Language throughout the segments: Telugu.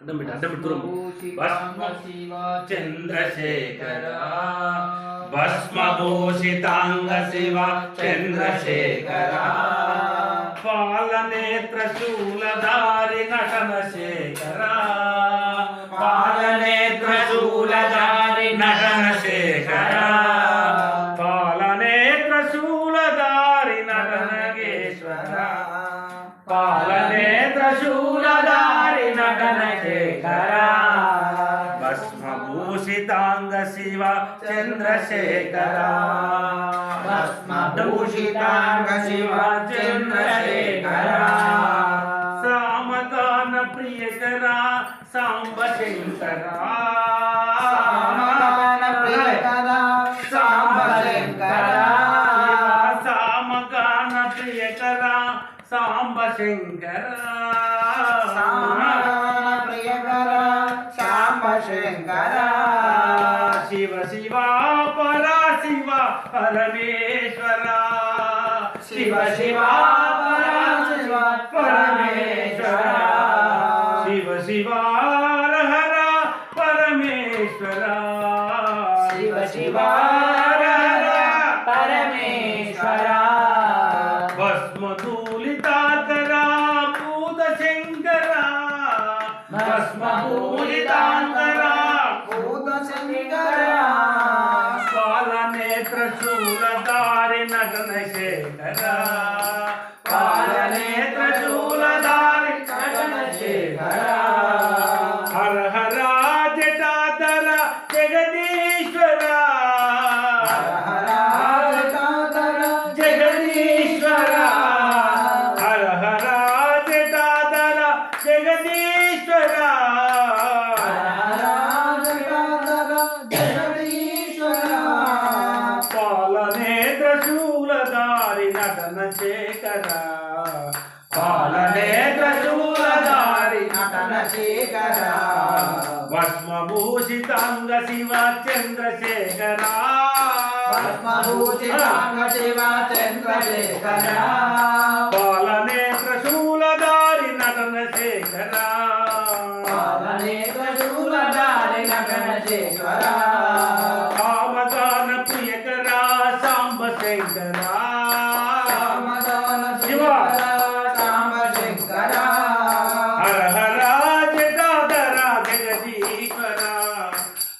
అడ్డం పెట్టు అడ్డం పెట్టు చంద్రశేఖర. భస్మభూషితాంగ శివ చంద్రశేఖర. పాలనేత్ర శూలధారి నటన శేఖర నటనగేశ్వర పాలనేత్ర శూలధారి నటన శేఖర. భస్మభూషితాంగ శివ చంద్రశేఖర. భస్మభూషితాంగ శివ చంద్రశేఖర. సామగాన ప్రియకర సాంబ శంకర సామగాన ప్రియకర సాంబ శంకర ప్రియకర శాంబ శంకర శివ శివ పరా శివ పరమేశ్వర శివ శివ పరా శివ పరమేశ్వర. శివ శివ హర పరమేశ్వర శివ శివ భస్మభూషితాంగర భూత శంకర పాలనేత్ర శూలధారి నటన శేఖర నటన శేఖర పాలనేత్ర శూలధారి భస్మభూషితాంగ శివ చంద్రశేఖర పాలనేత్ర శూలధారి నటన శేఖర కామగాన ప్రియకర సాంబ శంకర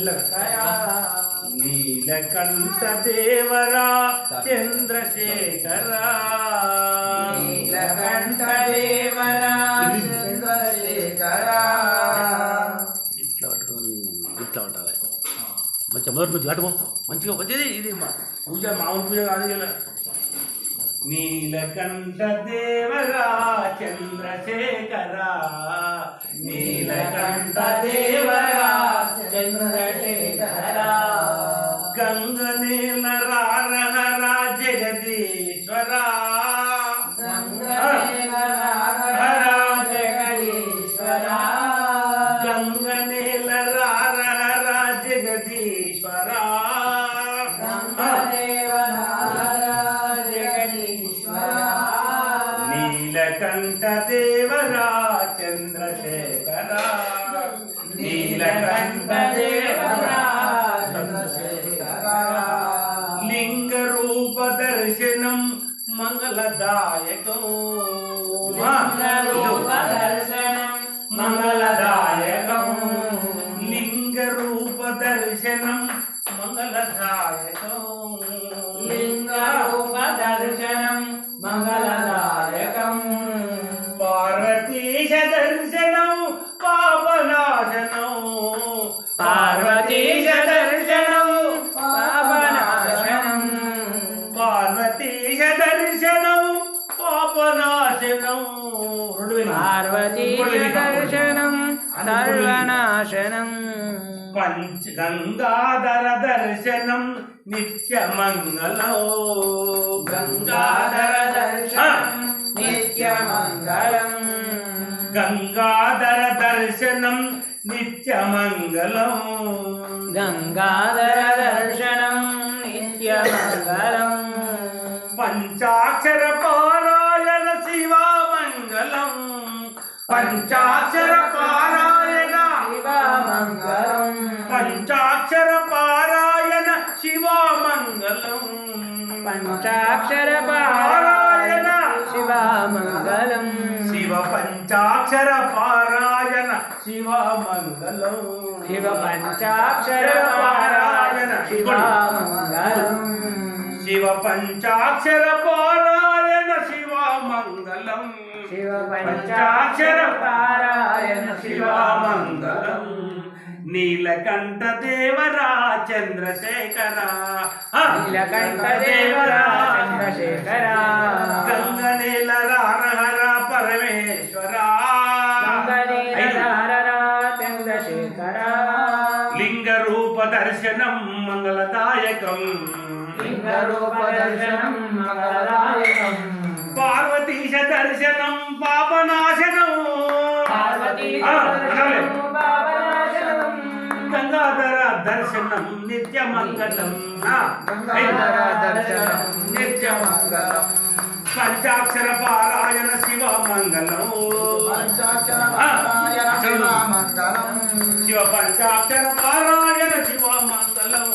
మెల్లగా మెల్లగా నీలకంఠ దేవరా చంద్రశేఖర. ఇట్లా పట్టుకొని ఇట్లా పట్టాలి మంచిగా మొదటి నుంచి అటుకో మంచిగా వచ్చేది ఇది మా పూజ మామూలు పూజ కాదు నీలకంఠ దేవరా చంద్రశేఖర. నీలకంఠ దేవరా గంగ నీల రారహర జగదీశ్వర. గంగ నీల రారహర జగదీశ్వర. నీలకంఠ చంద్రశేఖర నీలకంఠ దేవరా లింగ రూప దర్శనం మంగళదాయకం. మంగళదాయకం. పార్వతీశ దర్శనం పాపనాశనం. పార్వతీశ దర్శనం పాపనాశనం. పార్వతీశ దర్శనం పాపనాశనం. రెండు విను. పార్వతీ ఇంకోటి విను. దర్శనం సర్వనాశనం. పంచ గంగాధర దర్శనం నిత్య మంగళం. గంగాధర గంగాధర దర్శనం నిత్య మంగళం గంగాధర దర్శనం నిత్యమంగళం. పంచాక్షర పారాయణ శివ మంగళం పంచాక్షర పారాయణ శివమంగళం. పంచాక్షర పారాయణ శివ మంగళం పంచాక్షర పారాయణ శివమంగళం శివ పంచాక్షర పారాయణ. శివ మంగళం. శివ పంచాక్షర పారాయణ. శివమంగళం శివ పంచాక్షర పారాయణ. శివ మంగళం. శివ పంచాక్షర పారాయణ. శివమంగళం నీలకంఠ దేవరా చంద్రశేఖర! నీలకంఠ దేవరా చంద్రశేఖర గంగనేల హర పరమేశ్వర చంద్రశేఖర. లింగ రూప దర్శనం మంగళదాయకం. లింగరూప దర్శనం మంగళదాయకం. పార్వతీశ దర్శనం పాపనాశనం పార్వతీ గంగాధర దర్శనం నిత్యమంగళం. ఆ, గంగాధర దర్శనం నిత్యమంగళం పంచాక్షర పారాయణ శివ మంగళం శివ పంచాక్షర పారాయణ శివ మంగళం